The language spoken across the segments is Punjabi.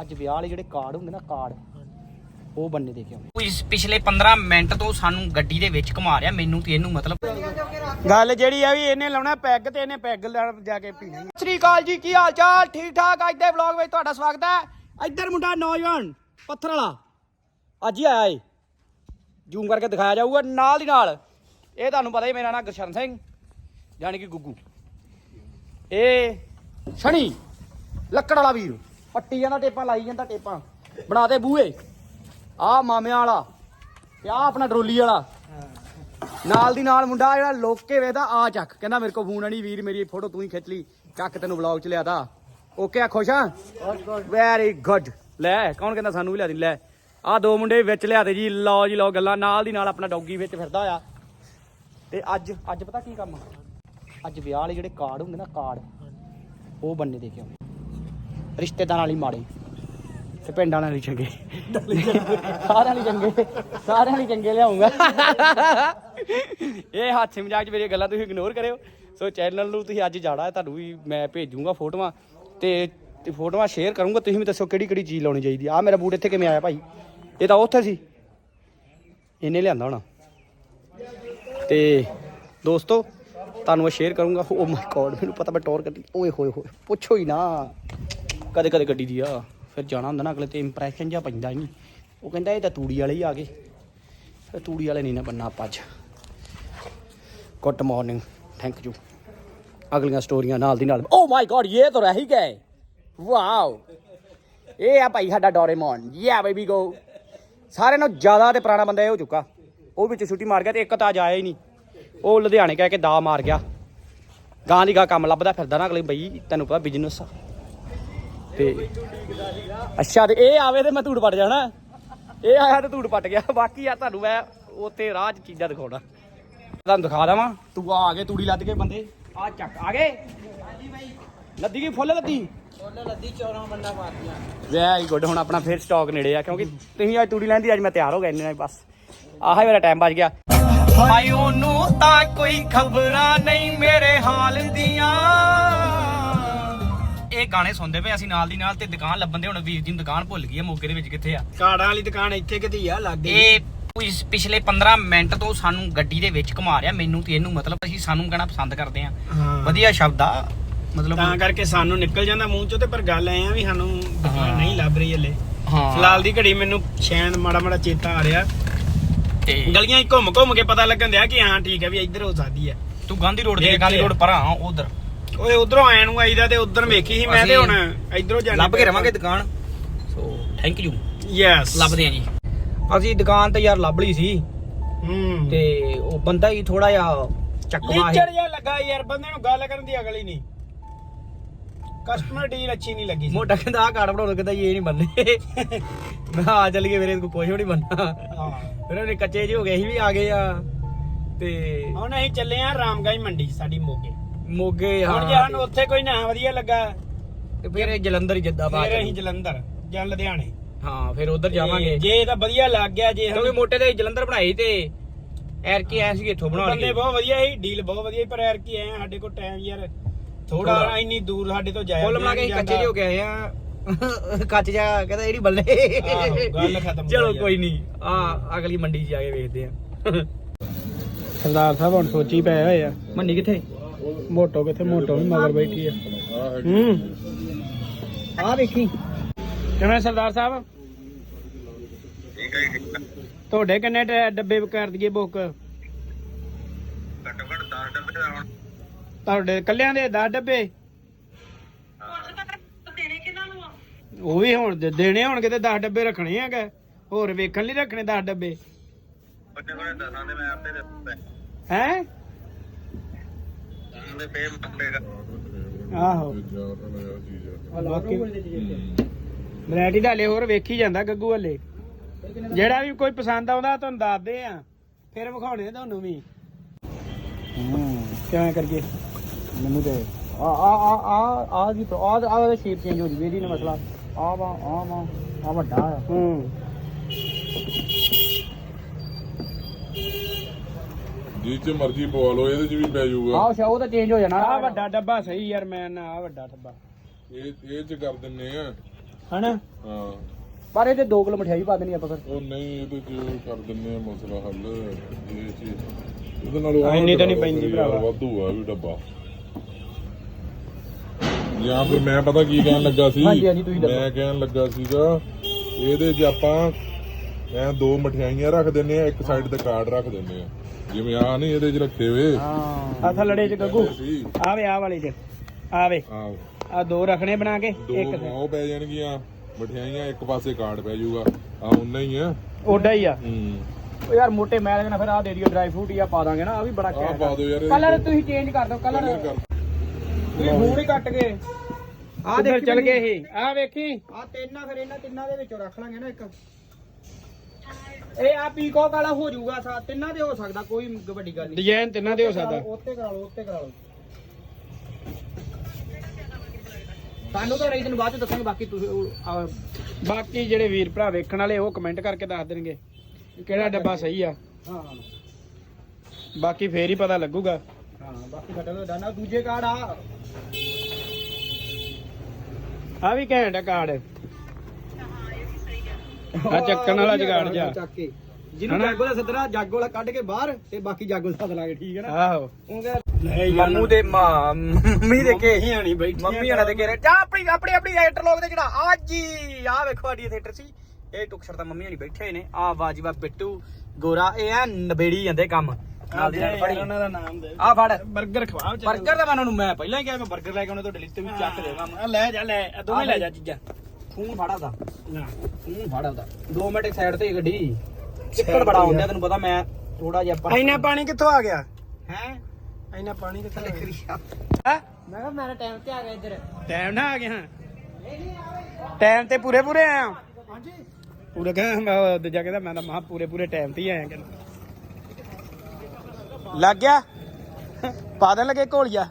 ਅੱਜ ਵਿਆਹ ਵਾਲੇ ਜਿਹੜੇ ਕਾਰਡ ਹੁੰਦੇ ਨਾ ਕਾਰਡ ਉਹ ਬੰਨੇ ਦੇ ਕੇ ਕੋਈ ਪਿਛਲੇ 15 ਮਿੰਟ ਤੋਂ ਸਾਨੂੰ ਗੱਡੀ ਦੇ ਵਿੱਚ ਘੁਮਾ ਰਿਹਾ ਮੈਨੂੰ ਤੇ ਇਹਨੂੰ ਮਤਲਬ ਗੱਲ ਜਿਹੜੀ ਆ ਵੀ ਇਹਨੇ ਲਾਉਣਾ ਪੈਗ ਤੇ ਇਹਨੇ ਪੈਗ ਲੈਣ ਜਾ ਕੇ ਪੀਣਾ। ਸਤਿ ਸ੍ਰੀ ਅਕਾਲ ਜੀ ਕੀ ਹਾਲ ਚਾਲ? ਠੀਕ ਠਾਕ? ਅੱਜ ਦੇ ਵਲੌਗ ਵਿੱਚ ਤੁਹਾਡਾ ਸਵਾਗਤ ਹੈ। ਇੱਧਰ ਮੁੰਡਾ ਨੌਜਵਾਨ ਪੱਥਰ ਵਾਲਾ। ਅੱਜ ਹੀ ਆਇਆ ਏ। ਜ਼ੂਮ ਕਰਕੇ ਦਿਖਾਇਆ ਜਾਊਗਾ ਨਾਲ ਦੀ ਨਾਲ। ਇਹ ਤੁਹਾਨੂੰ ਪਤਾ ਹੀ ਮੇਰਾ ਨਾਮ ਗੁਰਸ਼ਰਨ ਸਿੰਘ ਯਾਨੀ ਕਿ ਗੁੱਗੂ। ਇਹ ਸ਼ਨੀ ਲੱਕੜ ਵਾਲਾ ਵੀਰ। ਪੱਟੀ ਜਾਂਦਾ ਟੇਪਾਂ ਲਾਈ ਜਾਂਦਾ ਟੇਪਾਂ। ਬਣਾ ਦੇ ਬੂਹੇ। ਆ ਮਾਮਿਆਂ ਵਾਲਾ। ਤੇ ਆ ਆਪਣਾ ਟਰੋਲੀ ਵਾਲਾ। ਨਾਲ ਦੀ ਨਾਲ ਮੁੰਡਾ ਜਿਹੜਾ ਲੋਕੇ ਵੇਦਾ ਆ ਚੱਕ। ਕਹਿੰਦਾ ਮੇਰੇ ਕੋ ਫੋਨ ਨਹੀਂ ਵੀਰ ਮੇਰੀ ਫੋਟੋ ਤੂੰ ਹੀ ਖਿੱਚ ਲਈ। ਚੱਕ ਤੈਨੂੰ ਵਲੌਗ ਚ ਲਿਆਦਾ। ਓਕੇ ਆ ਖੁਸ਼ ਆ? ਵੈਰੀ ਗੁੱਡ ਲੈ ਕੌਣ ਕਹਿੰਦਾ ਸਾਨੂੰ ਵੀ ਲਿਆ ਦੀ? ਲੈ। ਆ ਦੋ ਮੁੰਡੇ ਵਿੱਚ ਲਿਆਦੇ ਜੀ। ਲਓ ਜੀ ਲਓ ਗੱਲਾਂ। ਨਾਲ ਦੀ ਨਾਲ ਆਪਣਾ ਡੌਗੀ ਵਿੱਚ ਫਿਰਦਾ ਆ। ਤੇ ਅੱਜ ਅੱਜ ਪਤਾ ਕੀ ਕੰਮ ਅੱਜ ਵਿਆਹ ਵਾਲੇ ਜਿਹੜੇ ਕਾਰਡ ਹੁੰਦੇ ਨਾ ਕਾਰਡ ਉਹ ਬੰਨੇ ਦੇ ਕੇ ਰਿਸ਼ਤੇਦਾਰਾਂ ਵਾਲੀ ਮਾੜੇ। ਤੇ ਪਿੰਡਾਂ ਵਾਲੀ ਚੰਗੇ। ਸਾਰਿਆਂ ਲਈ ਚੰਗੇ। ਸਾਰਿਆਂ ਲਈ ਚੰਗੇ ਲਿਆਉਂਗਾ। ਇਹ ਹਾਸੇ ਮਜ਼ਾਕ ਚ ਮੇਰੀਆਂ ਗੱਲਾਂ ਤੁਸੀਂ ਇਗਨੋਰ ਕਰਿਓ। ਸੋ ਚੈਨਲ ਨੂੰ ਤੁਸੀਂ ਅੱਜ ਜਾਣਾ ਹੈ ਤੁਹਾਨੂੰ ਵੀ ਮੈਂ ਭੇਜੂਗਾ ਫੋਟੋਆਂ। ਤੇ ਤੇ ਫੋਟੋਆਂ ਸ਼ੇਅਰ ਕਰੂੰਗਾ ਤੁਸੀਂ ਵੀ ਦੱਸੋ ਕਿਹੜੀ ਕਿਹੜੀ ਚੀਜ਼ ਲਾਉਣੀ ਚਾਹੀਦੀ ਆ। ਮੇਰਾ ਬੂਟ ਇੱਥੇ ਕਿਵੇਂ ਆਇਆ ਭਾਈ? ਇਹ ਤਾਂ ਉੱਥੇ ਸੀ। ਇਹਨੇ ਲਿਆਂਦਾ ਹੋਣਾ। ਤੇ ਦੋਸਤੋ ਤੁਹਾਨੂੰ ਮੈਂ ਸ਼ੇਅਰ ਕਰੂੰਗਾ। ਓ ਮਾਈ ਗੋਡ ਮੈਨੂੰ ਪਤਾ ਮੈਂ ਟੌਰ ਕੱਢੀ। ਓਏ ਹੋਏ ਹੋਏ ਪੁੱਛੋ ਹੀ ਨਾ। ਕਦੇ ਕਦੇ ਗੱਡੀ ਦੀ ਆ, ਫਿਰ ਜਾਣਾ ਹੁੰਦਾ ਨਾ ਅਗਲੇ ਤੇ ਇੰਪ੍ਰੈਸ਼ਨ ਜਿਹਾ ਪੈਂਦਾ ਹੀ ਨਹੀਂ। ਉਹ ਕਹਿੰਦਾ ਇਹ ਤਾਂ ਤੂੜੀ ਵਾਲੇ ਹੀ ਆ ਗਏ। ਫਿਰ ਤੂੜੀ ਵਾਲੇ ਨਹੀਂ ਨਾ ਬੰਨਾ ਆਪਾਂ ਅੱਜ। ਗੁੱਡ ਮਾਰਨਿੰਗ ਥੈਂਕ ਯੂ ਅਗਲੀਆਂ ਸਟੋਰੀਆਂ ਨਾਲ ਦੀ ਨਾਲ। ਓ ਮਾਈ ਗॉड ਇਹ ਤਾਂ ਰਹਿ ਹੀ ਗਏ। ਵਾਓ ਇਹ ਆ ਭਾਈ ਸਾਡਾ ਡੋਰੇਮੋਨ ਯਾ ਬੇਬੀ ਗੋ ਸਾਰਿਆਂ ਨਾਲੋਂ ਜ਼ਿਆਦਾ ਤੇ ਪੁਰਾਣਾ ਬੰਦਾ ਇਹ ਹੋ ਚੁੱਕਾ। ਉਹ ਵਿੱਚ ਛੁੱਟੀ ਮਾਰ ਗਿਆ ਤੇ ਇੱਕ ਤਾਂ ਅੱਜ ਆਇਆ ਹੀ ਨਹੀਂ। ਉਹ ਲੁਧਿਆਣੇ ਕਹਿ ਕੇ ਦਾ ਮਾਰ ਗਿਆ। ਗਾਂ ਦੀ ਗਾਂ ਕੰਮ ਲੱਭਦਾ ਫਿਰਦਾ ਨਾ ਅਗਲੇ ਬਈ, ਤੈਨੂੰ ਪਤਾ ਬਿਜ਼ਨਸ ਤੇ ਅੱਛਾ, ਤੇ ਇਹ ਆਵੇ ਤੇ ਮੈਂ ਧੂੜ ਪੱਟ ਜਾਣਾ। ਇਹ ਆਇਆ ਤੇ ਧੂੜ ਪੱਟ ਗਿਆ। ਬਾਕੀ ਆ ਤੁਹਾਨੂੰ ਮੈਂ ਉੱਤੇ ਰਾਹ 'ਚ ਚੀਜ਼ਾਂ ਦਿਖਾਉਣਾ। ਤੁਹਾਨੂੰ ਦਿਖਾ ਦਵਾਂ। ਤੂੰ ਆ ਗਏ ਤੂੜੀ ਲੱਦ ਕੇ ਬੰਦੇ। ਆ ਚੱਕ, ਆ ਗਏ? ਲੱਦੀ ਕੀ, ਫੁੱਲ ਲੱਦੀ? ਫੁੱਲ ਲੱਦੀ 14 ਬੰਦਾ ਮਾਰਦੀਆਂ ਵੈਰੀ ਗੁੱਡ, ਹੁਣ ਆਪਣਾ ਫੇਰ ਸਟਾਕ ਨੇੜੇ ਆ, ਕਿਉਂਕਿ ਤੁਸੀਂ ਅੱਜ ਤੂੜੀ ਲੈਂਦੀ ਅੱਜ ਮੈਂ ਤਿਆਰ ਹੋ ਗਿਆ ਇੰਨੇ ਨਾਲ ਬਸ। ਆਹ ਹੀ ਮੇਰਾ ਟਾਈਮ ਬਚ ਗਿਆ। ਹਾਏ, ਉਹਨੂੰ ਤਾਂ ਕੋਈ ਖਬਰਾਂ ਨਹੀਂ ਮੇਰੇ ਹਾਲ ਦੀਆਂ। ਇਹ ਗਾਣੇ ਸੁਣਦੇ ਪਏ ਅਸੀਂ ਨਾਲ ਦੀ ਨਾਲ ਤੇ ਦੁਕਾਨ ਲੱਭਣ ਦੇ ਹੁਣ ਵੀਰ ਜੀ ਨੂੰ ਦੁਕਾਨ ਭੁੱਲ ਗਈ ਹੈ ਮੋਗੇ ਦੇ ਵਿੱਚ ਕਿੱਥੇ ਆ। ਕਾੜਾਂ ਵਾਲੀ ਦੁਕਾਨ ਇੱਥੇ ਕਿਤੇ ਆ ਲੱਗੇ ਇਹ ਕੋਈ ਪਿਛਲੇ 15 ਮਿੰਟ ਤੋਂ ਸਾਨੂੰ ਗੱਡੀ ਦੇ ਵਿੱਚ ਘੁਮਾ ਰਿਹਾ ਮੈਨੂੰ ਤੇ ਇਹਨੂੰ ਮਤਲਬ ਅਸੀਂ ਸਾਨੂੰ ਕਹਿਣਾ ਪਸੰਦ ਕਰਦੇ ਆ। ਹਾਂ। ਵਧੀਆ ਸ਼ਬਦ ਆ ਮਤਲਬ ਤਾਂ ਕਰਕੇ ਸਾਨੂੰ ਨਿਕਲ ਜਾਂਦਾ ਮੂੰਹ ਚੋਂ ਤੇ ਪਰ ਗੱਲ ਐ ਆ ਵੀ ਸਾਨੂੰ ਦੁਕਾਨ ਹਾਂ। ਨਹੀਂ ਲੱਭ ਰਹੀ ਹਲੇ। ਹਾਂ। ਫਿਲਹਾਲ ਦੀ ਘੜੀ ਮੈਨੂੰ ਸ਼ੈਨ ਮਾੜਾ ਮਾੜਾ ਚੇਤਾ ਆ ਰਿਹਾ। ਤੇ ਗਲੀਆਂ ਹੀ ਘੁੰਮ ਘੁੰਮ ਕੇ ਪਤਾ ਲੱਗਣ ਦਿਆ ਕਿ ਹਾਂ ਠੀਕ ਹੈ ਵੀ ਇੱਧਰ ਹੋ ਸਕਦੀ ਹੈ। ਤੂੰ ਗਾਂਧੀ ਰੋਡ ਦੇ ਗਾਂਧੀ ਆ। ਰੋਡ ਪਰਾਂ ਉਧਰ। ਓਏ ਉਧਰੋਂ ਆਇਆ ਨੂੰ ਆਈਦਾ ਤੇ ਉਧਰ ਵੇਖੀ ਸੀ ਮੈਂ ਤੇ ਹੁਣ ਇੱਧਰੋਂ ਜਾਣਾ ਲੱਭ ਕੇ ਰਵਾਂਗੇ ਦੁਕਾਨ। ਸੋ ਥੈਂਕ ਯੂ ਯੈਸ ਲੱਭਦੇ ਆ ਜੀ। ਅਸੀਂ ਦੁਕਾਨ ਤੇ ਯਾਰ ਲੱਭ ਲਈ ਸੀ। ਹੂੰ। ਤੇ ਉਹ ਬੰਦਾ ਹੀ ਥੋੜਾ ਜਿਹਾ ਚੱਕਵਾ ਲੀਚੜ ਜਿਹਾ ਲੱਗਾ ਯਾਰ ਬੰਦੇ ਨੂੰ ਗੱਲ ਕਰਨ ਦੀ ਅਕਲ ਹੀ ਨਹੀਂ। ਕਸਟਮਰ ਡੀਲ ਅੱਛੀ ਨਹੀਂ ਲੱਗੀ ਸੀ। ਮੋਟਾ ਕਹਿੰਦਾ ਆ ਕਾਰਡ ਬਣਾਉਣਾ ਕਹਿੰਦਾ ਇਹ ਨਹੀਂ ਬੰਨੇ ਮੈਂ ਆ ਚੱਲ ਗਏ ਮੇਰੇ ਕੋਲ ਕੁਝ ਨਹੀਂ ਬੰਨਾ ਹਾਂ। ਫਿਰ ਉਹਨੇ ਕੱਚੇ ਜਿਹੇ ਹੋ ਗਏ ਅਸੀਂ ਵੀ ਆ ਗਏ ਆ। ਤੇ ਹੁਣ ਅਸੀਂ ਚੱਲੇ ਆ ਰਾਮਗਾਈ ਮੰਡੀ ਸਾਡੀ ਮੋਗੇ। ਮੋਗੇ ਹੁਣ ਜੇ ਹਾਂ। ਸਾਨੂੰ ਉੱਥੇ ਕੋਈ ਨਾ ਵਧੀਆ ਲੱਗਾ ਤੇ ਫਿਰ ਇਹ ਜਲੰਧਰ ਹੀ ਜਿੱਦਾਬਾਦ ਫਿਰ ਅਸੀਂ ਜਲੰਧਰ ਜਾਂ ਲੁਧਿਆਣੇ। ਹਾਂ ਫਿਰ ਉਧਰ ਜਾਵਾਂਗੇ। ਜੇ ਇਹ ਤਾਂ ਵਧੀਆ ਲੱਗ ਗਿਆ ਜੇ ਕਿਉਂਕਿ ਮੋਟੇ ਦੇ ਜਲੰਧਰ ਬਣਾਈ ਤੇ ਐਰ ਕੀ ਐ ਸੀ ਇੱਥੋਂ ਬਣਾ ਬੰਦੇ ਲਏ ਬਹੁਤ ਵਧੀਆ ਸੀ ਡੀਲ ਬਹੁਤ ਵਧੀਆ ਸੀ ਪਰ ਯਾਰ ਕੀ ਐ ਸਾਡੇ ਕੋਲ ਟਾਈਮ ਯਾਰ ਥੋੜਾ ਥੋੜ੍ਹਾ। ਇੰਨੀ ਦੂਰ ਸਾਡੇ ਤੋਂ ਜਾਇਆ ਫੁੱਲ ਬਣਾ ਕੇ ਅਸੀਂ ਕੱਚੇ ਜਿਹੇ ਹੋ ਕੇ ਆਏ ਆ। ਕੱਚ ਜਾ ਕਹਿੰਦਾ ਨਹੀਂ ਬੱਲੇ। ਆਹੋ, ਗੱਲ ਖਤਮ ਚਲੋ ਆ। ਕੋਈ ਨਹੀਂ ਆ ਅਗਲੀ ਮੰਡੀ 'ਚ ਜਾ ਕੇ ਵੇਖਦੇ ਆ। ਸਰਦਾਰ ਸਾਹਿਬ ਹੁਣ ਸੋਚੀ ਪਏ ਹੋਏ ਆ। ਮੰਡੀ ਕਿੱਥੇ? ਮੋਟੋ ਕਿੱਥੇ ਮੋਟੋ ਵੀ ਮਗਰ ਬੈਠੀ ਆ। ਹੂੰ। ਆ ਵੇਖੀ। ਕਿਵੇਂ ਸਰਦਾਰ ਸਾਹਿਬ? ਤੁਹਾਡੇ ਕਿੰਨੇ ਡੱਬੇ ਕਰ ਦਈਏ ਬੁੱਕ? ਤੁਹਾਡੇ ਕੱਲਿਆਂ ਦੇ 10 ਡੱਬੇ? ਉਹ ਵੀ ਹੁਣ ਦੇਣੇ ਹੋਣਗੇ ਤੇ 10 ਡੱਬੇ ਰੱਖਣੇ ਹੈਗਾ। ਹੋਰ ਵੇਖਣ ਲਈ ਰੱਖਣੇ 10 ਡੱਬੇ? ਹੈ? ਆਹੋ। ਬਾਕੀ ਵੈਰਾਈਟੀ ਦਾ ਹਲੇ ਹੋਰ ਵੇਖੀ ਜਾਂਦਾ ਗੱਗੂ ਹਲੇ। ਜਿਹੜਾ ਵੀ ਕੋਈ ਪਸੰਦ ਆਉਂਦਾ ਤੁਹਾਨੂੰ ਦੱਸਦੇ ਆ। ਫਿਰ ਵਿਖਾਉਣੇ ਆ ਤੁਹਾਨੂੰ ਵੀ। ਕਿਵੇਂ ਕਰੀਏ? ਮੈਨੂੰ ਤੇ ਆ ਆ ਆ ਆ ਆ ਦੀ ਆ ਆ ਦਾ ਸ਼ੇਪ ਚੇਂਜ ਹੋ ਜੂਗੀ ਇਹਦੀ ਨਾ ਮਸਲਾ। ਆ ਵਾ ਆ ਵਾ ਆ ਵੱਡਾ ਹੂੰ। ਜਿਹ ਚ ਮਰਜ਼ੀ ਪਵਾ ਲਓ ਇਹਦੇ ਚ ਵੀ ਪੈ ਜਾਊਗਾ। ਆ ਸ਼ਾ ਉਹ ਤਾਂ ਚੇਂਜ ਹੋ ਜਾਣਾ। ਆ ਵੱਡਾ ਡੱਬਾ ਸਹੀ ਯਾਰ ਮੈਂ ਨਾ ਆ ਵੱਡਾ ਡੱਬਾ। ਇਹ ਇਹ ਚ ਕਰ ਦਿੰਨੇ ਆ। ਹਨਾ? ਹਾਂ। ਪਰ ਇਹਦੇ 2 ਕਿਲੋ ਮਠਿਆਈ ਪਾ ਦੇਣੀ ਆਪਾਂ ਫਿਰ। ਉਹ ਨਹੀਂ ਇਹਦੇ ਚ ਕਰ ਦਿੰਨੇ ਆ ਮਸਲਾ ਹੱਲ। ਇਹ ਚੀਜ਼ ਇਹਦੇ ਨਾਲ ਆਹ ਇੰਨੀ ਤਾਂ ਨਹੀਂ ਪੈਂਦੀ ਭਰਾਵਾ। ਵਾਧੂ ਆ ਵੀ ਡੱਬਾ। ਜਾਂ ਫਿਰ ਮੈਂ ਪਤਾ ਕੀ ਕਹਿਣ ਲੱਗਾ ਸੀ? ਹਾਂਜੀ, ਹਾਂਜੀ, ਤੁਸੀਂ ਦੱਸੋ। ਮੈਂ ਕਹਿਣ ਲੱਗਾ ਸੀਗਾ ਇਹਦੇ 'ਚ ਆਪਾਂ ਐ ਦੋ ਮਠਿਆਈਆਂ ਰੱਖ ਦਿੰਨੇ ਆ ਇੱਕ ਸਾਈਡ ਤੇ ਕਾਰਡ ਰੱਖ ਦਿੰਨੇ ਆ। ਜਿਵੇਂ ਆ ਨਹੀਂ ਇਹਦੇ 'ਚ ਰੱਖੇ ਵੇ। ਹਾਂ। ਆ ਥੱਲੜੇ ਚ ਗੱਗੂ। ਸੀ ਆਵੇ ਆ ਵਾਲੇ ਚ। ਆਵੇ ਆ ਆ ਦੋ ਰੱਖਣੇ ਬਣਾ ਕੇ ਦੋ ਇੱਕ ਉਹ ਪੈ ਜਾਣਗੀਆਂ ਮਠਿਆਈਆਂ ਇੱਕ ਪਾਸੇ ਕਾਰਡ ਪੈ ਜਾਊਗਾ। ਆ ਉਨਾ ਹੀ ਆ। ਓਡਾ ਹੀ ਆ। ਹੂੰ। ਉਹ ਯਾਰ ਮੋਟੇ ਮੈਲ ਜਣਾ ਫਿਰ ਆ ਦੇ ਦਿਓ ਡਰਾਈ ਫਰੂਟ ਹੀ ਆ ਪਾ ਦਾਂਗੇ ਨਾ ਆ ਵੀ ਬੜਾ ਆ। ਪਾ ਦਿਓ ਯਾਰ ਕਲਰ ਤੁਸੀਂ ਚੇਂਜ ਕਰ ਦਿਓ ਕਲਰ ਤੁਸੀਂ ਫੂਡ ਹੀ ਕੱਟ ਕੇ ਆ ਦੇਖ ਚੱਲ ਗਏ ਇਹ। ਆ ਵੇਖੀ। ਆ ਤਿੰਨ ਫਿਰ ਇਹਨਾਂ ਤਿੰਨਾਂ ਦੇ ਵਿੱਚੋਂ ਰੱਖ ਲਾਂਗੇ ਨਾ ਇੱਕ। ਇਹ ਆ ਪੀਕੋਕ ਵਾਲਾ ਹੋ ਜਾਊਗਾ ਸਾ ਤਿੰਨਾਂ ਦੇ ਹੋ ਸਕਦਾ ਕੋਈ ਵੱਡੀ ਗੱਲ ਨਹੀਂ। ਡਿਜ਼ਾਈਨ ਤਿੰਨਾਂ ਦੇ ਹੋ ਸਕਦਾ। ਉੱਤੇ ਕਰਾ ਲਓ ਉੱਤੇ ਕਰਾ ਲਓ। ਸਾਨੂੰ ਤਾਂ ਰਹੀ ਤੈਨੂੰ ਬਾਅਦ ਚ ਦੱਸਾਂਗੇ ਬਾਕੀ ਤੁਸੀਂ ਉਹ, ਆ, ਬਾਕੀ ਜਿਹੜੇ ਵੀਰ ਭਰਾ ਵੇਖਣ ਵਾਲੇ ਉਹ ਕਮੈਂਟ ਕਰਕੇ ਦੱਸ ਦੇਣਗੇ ਕਿਹੜਾ ਡੱਬਾ ਸਹੀ ਆ। ਹਾਂ। ਬਾਕੀ ਫੇਰ ਹੀ ਪਤਾ ਲੱਗੂਗਾ। ਹਾਂ ਬਾਕੀ ਤਾਂ ਦਾਨਾ ਦੂਜੇ ਕਾਰਡ ਆ। ਆ ਵੀ ਘੈਂਟ ਆ ਕਾਰਡ। ਆ ਚੱਕਣ ਵਾਲਾ ਜਗਾੜ ਜਾ ਜਿਹਨੂੰ ਜਾਗੋ ਦਾ ਸਦਰਾ ਜਾਗੋ ਵਾਲਾ ਕੱਢ ਕੇ ਬਾਹਰ ਤੇ ਬਾਕੀ ਜਾਗੋ ਸੱਦ ਲਾਂਗੇ ਠੀਕ ਹੈ ਨਾ? ਆਹੋ। ਮੰਮੂ ਦੇ ਮੰਮੀ ਦੇ ਕੇ ਹੀ ਆਣੀ ਬੈਠੀ ਮੰਮੀ ਹਣਾ ਦੇ ਕੇ ਜਾ ਆਪਣੀ ਆਪਣੀ ਆਪਣੀ ਥੀਏਟਰ ਲੋਕ ਦੇ ਜਿਹੜਾ ਆ ਜੀ ਆ ਵੇਖੋ ਆਡੀ ਥੀਏਟਰ ਸੀ। ਇਹ ਟੁਕਸ਼ਰ ਤਾਂ ਮੰਮੀ ਹਣੀ ਬੈਠੇ ਨੇ। ਆ ਵਾਜੀਵਾ ਬਿੱਟੂ ਗੋਰਾ ਇਹ ਆ ਨਬੇੜੀ ਜਾਂਦੇ ਕੰਮ। ਨਾਲ ਦੀ ਨਾਲ ਫੜੀ। ਉਹਨਾਂ ਦਾ ਨਾਮ ਦੇ। ਆ ਫੜ। 버ਗਰ ਖਵਾਓ ਚੱਲ 버ਗਰ ਦਾ ਮੈਂ ਨੂੰ ਮੈਂ ਪਹਿਲਾਂ ਹੀ ਕਿਹਾ ਮੈਂ 버ਗਰ ਲੈ ਕੇ ਆਉਣਾ ਤੁਹਾਡੇ ਲਈ ਤੇ ਵੀ ਚੱਕ ਦੇਗਾ ਆ ਲੈ ਜਾ ਲੈ। ਦੋਵੇਂ ਲੈ। ਜਾ ਚੀਜ਼ਾਂ। ਫੋਨ ਫੜਾ ਦਾ ਨਾ। ਫੋਨ ਫੜਾ ਦਾ 2 ਮਿੰਟ ਸਾਈਡ ਤੇ ਗੱਡੀ। ਚਿੱਕੜ ਬੜਾ ਹੁੰਦਾ ਤੈਨੂੰ ਪਤਾ ਮੈਂ ਥੋੜਾ ਜਿਹਾ ਪਰ ਇੰਨਾ ਪਾਣੀ ਕਿੱਥੋਂ ਆ ਗਿਆ? ਹੈ? ਇੰਨਾ ਪਾਣੀ ਕਿੱਥੋਂ ਆ ਗਿਆ? ਮੈਂ ਕਿਹਾ ਮੇਰਾ ਟਾਈਮ ਤੇ ਆ ਗਿਆ ਇੱਧਰ। ਟਾਈਮ ਨਾ ਆ ਗਿਆ? ਟਾਈਮ ਤੇ ਪੂਰੇ ਪੂਰੇ ਆਇਆ? ਹਾਂਜੀ। ਪੂਰੇ ਕਹਿੰਦਾ ਮੈਂ ਦੂਜਾ ਕਹਿੰਦਾ ਮੈਂ ਤਾਂ ਮਹਾ ਪੂਰੇ ਪੂਰੇ ਟਾਈਮ ਤੇ ਹੀ ਆਇਆ ਕਹਿੰਦਾ। ਲੱਗ ਗਿਆ? ਪਾ ਦੇਣ ਲੱਗੇ ਘੋਲੀਆ?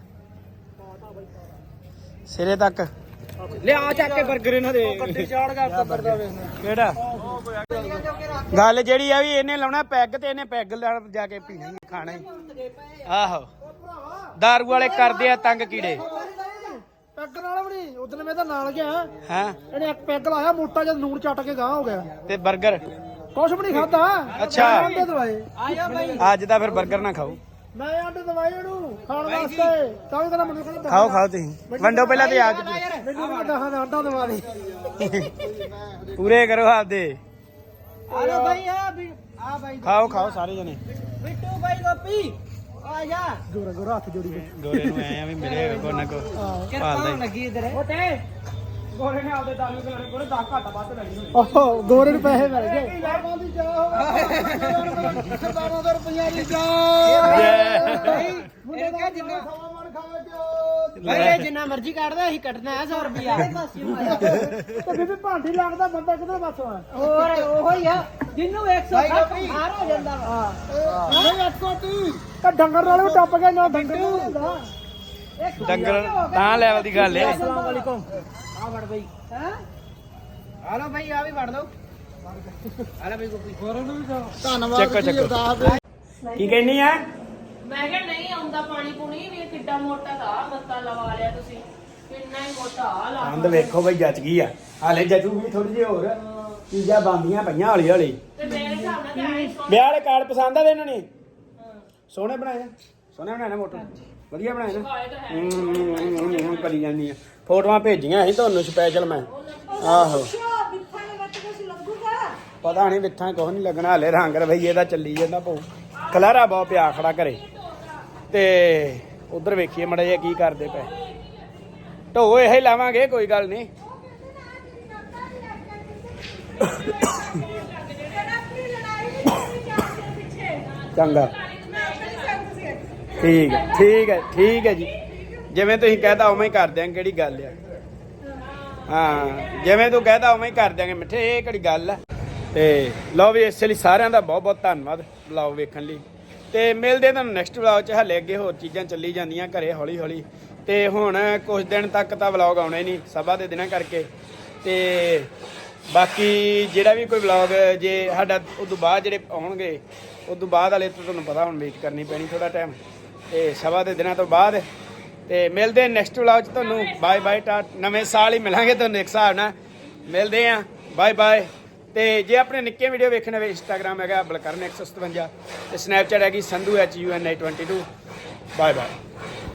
ਸਿਰੇ ਤੱਕ। ਲਿਆ ਚੱਕ ਕੇ 버ਗਰ ਇਹਨਾਂ ਦੇ। ਕੱਟੀ ਚਾੜ ਕਰ ਤੱਕਰ ਦਾ ਵੇਖ ਕਿਹੜਾ? ਗੱਲ ਜਿਹੜੀ ਆ ਵੀ ਇਹਨੇ ਲਾਉਣਾ ਪੈਗ ਤੇ ਇਹਨੇ ਪੈਗ ਜਾ ਕੇ ਪੀਣੀ ਖਾਣਾ ਹੀ। ਆਹੋ। ਦਾਰੂ ਵਾਲੇ ਕਰਦੇ ਆ ਤੰਗ ਕੀੜੇ। ਪੈਗ ਨਾਲ ਵੀ ਉਦੋਂ ਮੈਂ ਤਾਂ ਨਾਲ ਗਿਆ। ਹਾਂ? ਇਹਨੇ ਇੱਕ ਪੈਗ ਲਾਇਆ ਮੋਟਾ ਜਿਹਾ ਲੂਣ ਚੱਟ ਕੇ ਗਾਂ ਹੋ ਗਿਆ। ਤੇ ਬਰਗਰ? ਕੁਛ ਵੀ ਨਹੀਂ ਖਾਦਾ ਅੱਛਾ। ਅੱਜ ਦਾ ਫਿਰ ਬਰਗਰ ਨਾ ਖਾਓ। ਮੈਂ ਆਂਡੇ ਦਵਾਏ ਇਹਨੂੰ ਖਾਣ ਵਾਸਤੇ। ਤਾਂ ਵੀ ਕਹਿੰਦਾ ਮੈਨੂੰ ਕਹਿੰਦਾ ਖਾਓ ਖਾਓ ਤੁਸੀਂ। ਵੰਡੋ ਪਹਿਲਾਂ ਤੇ। ਮੈਨੂੰ ਦਹਾਂ ਦਾ ਦਵਾ ਦੇ। ਪੂਰੇ ਕਰੋ ਆਪਦੇ। ਆ ਵੀ ਆ ਖਾਓ ਖਾਓ ਸਾਰੇ ਜਣੇ। ਬਿੱਟੂ ਬਾਈ ਗੋਪੀ ਆ ਜਾ। ਗੋਰਾ ਗੋਰਾ ਹੱਥ ਜੋੜੀ ਕੇ ਗੋਰੇ ਨੂੰ ਆ ਵੀ ਮਿਲੇ ਕੋ। ਨਾ ਕੋ ਕਿਰਪਾ ਲੱਗੀ ਇਧਰ। ਓਤੇ ਗੋਰੇ ਨੇ ਆਪਦੇ ਦਾਰੂ ਕੋਲ ਕੋਲ 10 ਘੱਟ ਵੱਧ ਲੱਗੀ ਓਹ ਗੋਰੇ ਨੂੰ ਪੈਸੇ ਮਿਲ ਗਏ। ਯਾਰਾਂ ਦੀ ਜਾ ਸਰਦਾਰਾਂ ਦਾ ਰੁਪਈਆ ਦੀ ਜਾ ਇਹ ਕਿਆ ਜਿੰਨਾ ਮਰਜ਼ੀ ਕੱਢਦਾ ਅਸੀਂ ਕੱਟਣਾ ਹੈ 100 ਰੁਪਿਆ ਤੇ ਬੀਬੀ ਭਾਂਡੀ ਲੱਗਦਾ ਬੰਦਾ ਕਿਧਰ ਬਸਵਾ ਹੋਰ ਉਹੋ ਹੀ ਆ। ਜਿੰਨੂੰ 160 ਹਾਰ ਹੋ ਜਾਂਦਾ ਵਾ। ਨਹੀਂ 130 ਤਾਂ ਡੰਗਰ ਨਾਲ ਵੀ ਟੱਪ ਗਿਆ ਨਾ ਡੰਗਰ ਨੂੰ ਹੁੰਦਾ। ਡੰਗਰ ਤਾਂ ਲੈਵਲ ਦੀ ਗੱਲ ਏ। ਅਸਲਾਮ ਵਾਲੇਕੁਮ ਆ ਵੜ ਬਈ। ਹੈ? ਆ ਲੋ ਬਈ ਆ ਵੀ ਵੜ ਲਓ। ਆ ਲੈ ਬਈ ਗੋਪੀ। ਧੰਨਵਾਦ ਚੱਕੋ, ਜੀ, ਚੱਕੋ। ਅਰਦਾਸ ਦੇ। ਕੀ ਕਹਿਨੀ ਆ? ਮੈਂ ਕਿਹਾ ਨਹੀਂ ਆਉਂਦਾ ਪਾਣੀ ਪੂਣੀ ਵੀ ਇਹ ਕਿੱਡਾ ਮੋਟਾ ਦਾ ਮੱਤਾ ਲਵਾ ਲਿਆ ਤੁਸੀਂ। ਕਿੰਨਾ ਹੀ ਮੋਟਾ ਆ ਲਾ ਅੰਦ ਵੇਖੋ ਬਈ ਜੱਜ ਗਈ ਆ। ਹਾਲੇ ਜੱਜੂ ਵੀ ਥੋੜੀ ਜਿਹੀ ਹੋਰ ਚੀਜ਼ਾਂ ਬੰਦੀਆਂ ਪਈਆਂ ਹੌਲੀ ਹੌਲੀ। ਤੇ ਮੇਰੇ ਹਿਸਾਬ ਨਾਲ ਤਾਂ ਐਂ ਸੋਹਣਾ। ਵਿਆਹ ਵਾਲੇ ਕਾਰਡ ਪਸੰਦ ਆ ਦੇ ਇਹਨਾਂ ਨੇ ਸੋਹਣੇ ਬਣਾਏ ਸੋਹਣੇ ਬਣਾਏ ਨਾ ਵਧੀਆ ਬਣਾਏ ਨਾ? ਹੈ। ਕਰੀ ਜਾਂਦੀ ਆ। ਫੋਟੋਆਂ ਭੇਜੀਆਂ ਸੀ ਤੁਹਾਨੂੰ ਸਪੈਸ਼ਲ ਮੈਂ। ਆਹੋ। ਪਤਾ ਨਹੀਂ ਵਿੱਥਾਂ ਕੁਝ ਨਹੀਂ ਲੱਗਣਾ ਹਲੇ ਰੰਗ ਰਵਈਏ ਦਾ ਚੱਲੀ ਜਾਂਦਾ ਪਊ ਖਲਾਰਾ ਬਹੁਤ ਪਿਆ ਖੜਾ ਘਰੇ। ਤੇ ਉਧਰ ਵੇਖੀਏ ਮੜਾ ਜਿਹਾ ਕੀ ਕਰਦੇ ਪਏ। ਢੋ ਇਹ ਹੀ ਲਾਵਾਂਗੇ ਕੋਈ ਗੱਲ ਨਹੀਂ ਚੰਗਾ। ਠੀਕ ਹੈ ਠੀਕ ਹੈ ਠੀਕ ਹੈ ਜੀ। ਜਿਵੇਂ ਤੁਸੀਂ ਕਹਤਾ ਉਵੇਂ ਹੀ ਕਰ ਦਿਆਂਗੇ, ਕਿਹੜੀ ਗੱਲ ਆ? ਹਾਂ, ਜਿਵੇਂ ਤੂੰ ਕਹਤਾ ਉਵੇਂ ਹੀ ਕਰ ਦਿਆਂਗੇ, ਮਿੱਠੇ, ਇਹ ਕਿਹੜੀ ਗੱਲ ਆ? ਤੇ ਲਓ ਵੀ ਇਸੇ ਲਈ ਸਾਰਿਆਂ ਦਾ ਬਹੁਤ ਬਹੁਤ ਧੰਨਵਾਦ ਬਲੌਗ ਵੇਖਣ ਲਈ। ਤੇ ਮਿਲਦੇ ਤੁਹਾਨੂੰ ਨੈਕਸਟ ਬਲੌਗ 'ਚ, ਹਲੇ ਅੱਗੇ ਹੋਰ ਚੀਜ਼ਾਂ ਚੱਲੀ ਜਾਂਦੀਆਂ ਘਰੇ ਹੌਲੀ ਹੌਲੀ ਤੇ ਹੁਣ ਕੁਝ ਦਿਨ ਤੱਕ ਤਾਂ ਵਲੌਗ ਹੀ ਨਹੀਂ, ਸਭਾ ਦੇ ਦਿਨਾਂ ਕਰਕੇ। ਤੇ ਬਾਕੀ ਜਿਹੜਾ ਵੀ ਕੋਈ ਵਲੌਗ ਜੇ ਸਾਡਾ, ਉਦੋਂ ਬਾਅਦ ਜਿਹੜੇ ਆਉਣਗੇ, ਉਦੋਂ ਬਾਅਦ ਵਾਲੇ ਤੋਂ ਤੁਹਾਨੂੰ ਪਤਾ ਹੁਣ ਵੇਟ ਕਰਨੀ ਪੈਣੀ ਥੋੜਾ ਟਾਈਮ ਤੇ ਸਭਾ ਦੇ ਦਿਨਾਂ ਤੋਂ ਬਾਅਦ ਤੇ ਮਿਲਦੇ ਨੈਕਸਟ ਵਲੌਗ 'ਚ ਤੁਹਾਨੂੰ। ਬਾਏ ਬਾਏ ਟਾ ਨਵੇਂ ਸਾਲ ਹੀ ਮਿਲਾਂਗੇ ਤੁਹਾਨੂੰ ਇੱਕ ਹਿਸਾਬ ਨਾਲ। ਮਿਲਦੇ ਆ ਬਾਏ ਬਾਏ ਤੇ ਜੇ ਆਪਣੇ ਨਿੱਕੇ ਵੀਡੀਓ ਵੇਖਣੇ ਹੋਵੇ ਇੰਸਟਾਗ੍ਰam ਹੈਗਾ ਬਲਕਰਨ 157 ਤੇ ਸਨੈਪਚੈਟ ਹੈਗੀ Sandhu H U N I 22 bye bye